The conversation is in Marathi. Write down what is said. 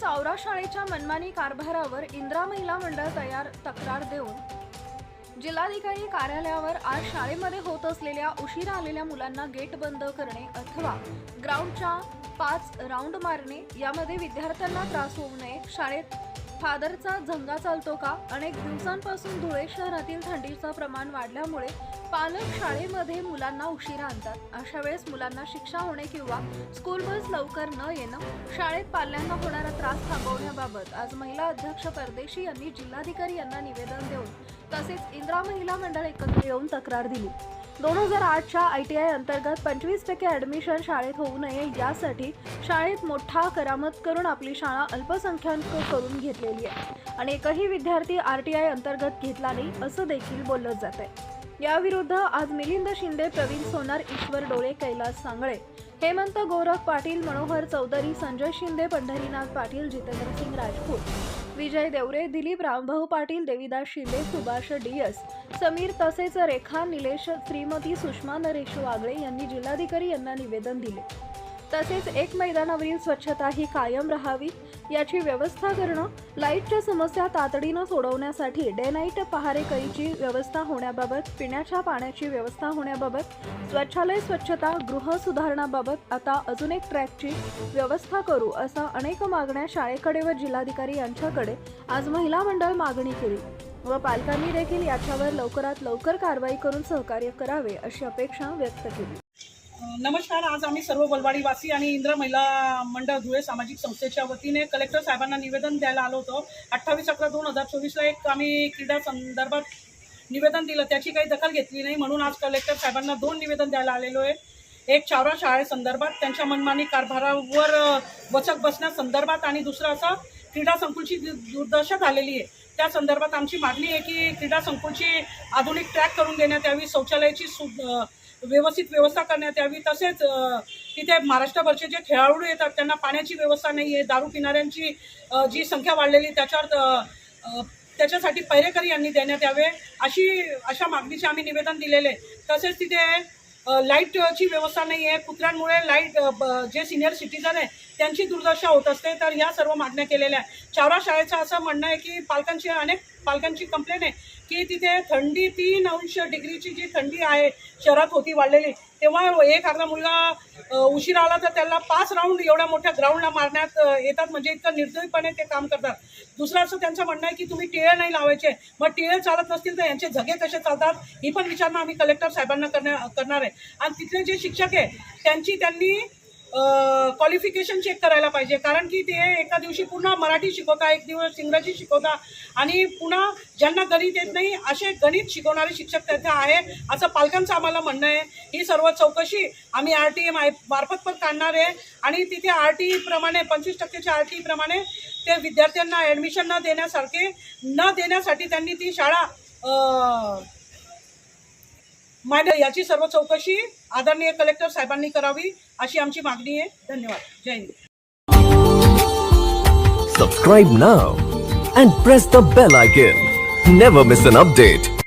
चावरा शाळेच्या मनमानी कारभारावर इंदिरा महिला मंडळ तयार तक्रार देऊन जिल्हाधिकारी कार्यालयावर आज शाळेमध्ये होत असलेल्या उशिरा आलेल्या मुलांना गेट बंद करणे अथवा ग्राउंडच्या पाच राऊंड मारणे यामध्ये विद्यार्थ्यांना त्रास होऊ नये शाळेत फादरचा झंगा चालतो का? अनेक दिवसांपासून धुळे शहरातील थंडीचं प्रमाण वाढल्यामुळे पालक शाळेमध्ये मुलांना उशिरा आणतात. अशा वेळेस मुलांना शिक्षा होणे किंवा स्कूल बस लवकर न येणं शाळेत पाल्यांना होणारा त्रास थांबवण्याबाबत आज महिला अध्यक्ष परदेशी यांनी जिल्हाधिकारी यांना निवेदन देऊन तसेच इंद्रा महिला मंडळ एकत्र येऊन तक्रार दिली. दोन हजार आठच्या आय टी आय अंतर्गत पंचवीस टक्के ॲडमिशन शाळेत होऊ नये यासाठी शाळेत मोठा करामत करून आपली शाळा अल्पसंख्याक करून घेतलेली आहे. आणि एकही विद्यार्थी आर टी आय अंतर्गत घेतला नाही असं देखील बोललं जात आहे याविरुद्ध आज मिलिंद शिंदे प्रवीण सोनार ईश्वर डोळे कैलास सांगळे हेमंत गोरख पाटील मनोहर चौधरी संजय शिंदे पंढरीनाथ पाटील जितेंद्रसिंग राजपूत विजय देवरे दिलीप रामभाऊ पाटील देविदास शिंदे सुभाष डीएस समीर तसेच रेखा निलेश श्रीमती सुषमा नरेश वागळे यांनी जिल्हाधिकारी यांना निवेदन दिले. तसेच एक मैदानावरील स्वच्छता ही कायम राहावी याची व्यवस्था करणं लाईटच्या समस्या तातडीनं सोडवण्यासाठी डे नाईट पहारेकरीची व्यवस्था होण्याबाबत पिण्याच्या पाण्याची व्यवस्था होण्याबाबत स्वच्छालय स्वच्छता गृह सुधारणाबाबत आता अजून एक ट्रॅकची व्यवस्था करू असा अनेक मागण्या शाळेकडे व जिल्हाधिकारी यांच्याकडे आज महिला मंडळ मागणी केली व पालकांनी देखील याच्यावर लवकरात लवकर कारवाई करून सहकार्य करावे अशी अपेक्षा व्यक्त केली. नमस्कार आज आम्ही सर्व बलवाडीवासी आणि इंद्र महिला मंडळ धुळे सामाजिक संस्थेच्या वतीने कलेक्टर साहेबांना निवेदन द्यायला आलो होतो. अठ्ठावीस अकरा दोन हजार चोवीसला एक आम्ही क्रीडा संदर्भात निवेदन दिलं. त्याची काही दखल घेतली नाही म्हणून आज कलेक्टर साहेबांना दोन निवेदन द्यायला आलेलो आहे. एक चावरा शाळेसंदर्भात त्यांच्या मनमानी कारभारावर वचक बसण्यासंदर्भात आणि दुसरं असं क्रीडा संकुलची दु- दुर्दशा झालेली आहे. त्या संदर्भात आमची मागणी आहे की क्रीडा संकुलची आधुनिक ट्रॅक करून देण्यात यावी. शौचालयाची सु व्यवस्थित व्यवस्था करण्यात यावी. तसेच तिथे महाराष्ट्रभरचे जे खेळाडू येतात त्यांना पाण्याची व्यवस्था नाही आहे दारू पिणाऱ्यांची जी संख्या वाढलेली त्याच्यावर त्याच्यासाठी पैरेकरी यांनी देण्यात यावे अशी अशा मागणीचे आम्ही निवेदन दिलेले तसेच तिथे लाईटची व्यवस्था नाही आहे. कुत्र्यांमुळे लाइट ब- जे सिनियर सिटीजन आहे त्यांची दुर्दशा होत असते. तर ह्या सर्व मागण्या केलेल्या आहे चावरा शाळेचं असं म्हणणं आहे की पालकांची अनेक पालकांची कंप्लेंट आहे की तिथे थंडी तीन अंश डिग्रीची जी थंडी आहे शहरात होती वाढलेली तेव्हा एक अर्धा मुलगा अ, उशिरा आला तर त्याला पाच राऊंड एवढ्या मोठ्या ग्राउंडला मारण्यात येतात. म्हणजे इतकं निर्दयीपणे ते काम करतात. दुसरं असं त्यांचं म्हणणं आहे की तुम्ही टिळे नाही लावायचे. मग टिळे चालत नसतील तर यांचे झगे कसे चालतात? ही पण विचारणा आम्ही कलेक्टर साहेबांना करण्या करणार आहे. आणि तिथले जे शिक्षक आहे त्यांची त्यांनी क्वालिफिकेशन चेक करायला पाहिजे. कारण की ते एका दिवशी पुन्हा मराठी शिकवता एक दिवस इंग्रजी शिकवता आणि पुन्हा ज्यांना गणित येत नाही असे गणित शिकवणारे शिक्षक त्याचे आहे. असं पालकांचं आम्हाला म्हणणं आहे. ही सर्व चौकशी आम्ही आर टी मार्फत पण काढणार आहे आणि तिथे आर टी प्रमाणे पंचवीस टक्केच्या आर टी प्रमाणे ते विद्यार्थ्यांना ॲडमिशन न देण्यासारखे न देण्यासाठी त्यांनी ती शाळा मान्य याची सर्व चौकशी आदरणीय कलेक्टर साहेबांनी करावी अशी आमची मागणी आहे धन्यवाद जय Hind subscribe now and press the bell icon. Never miss an update.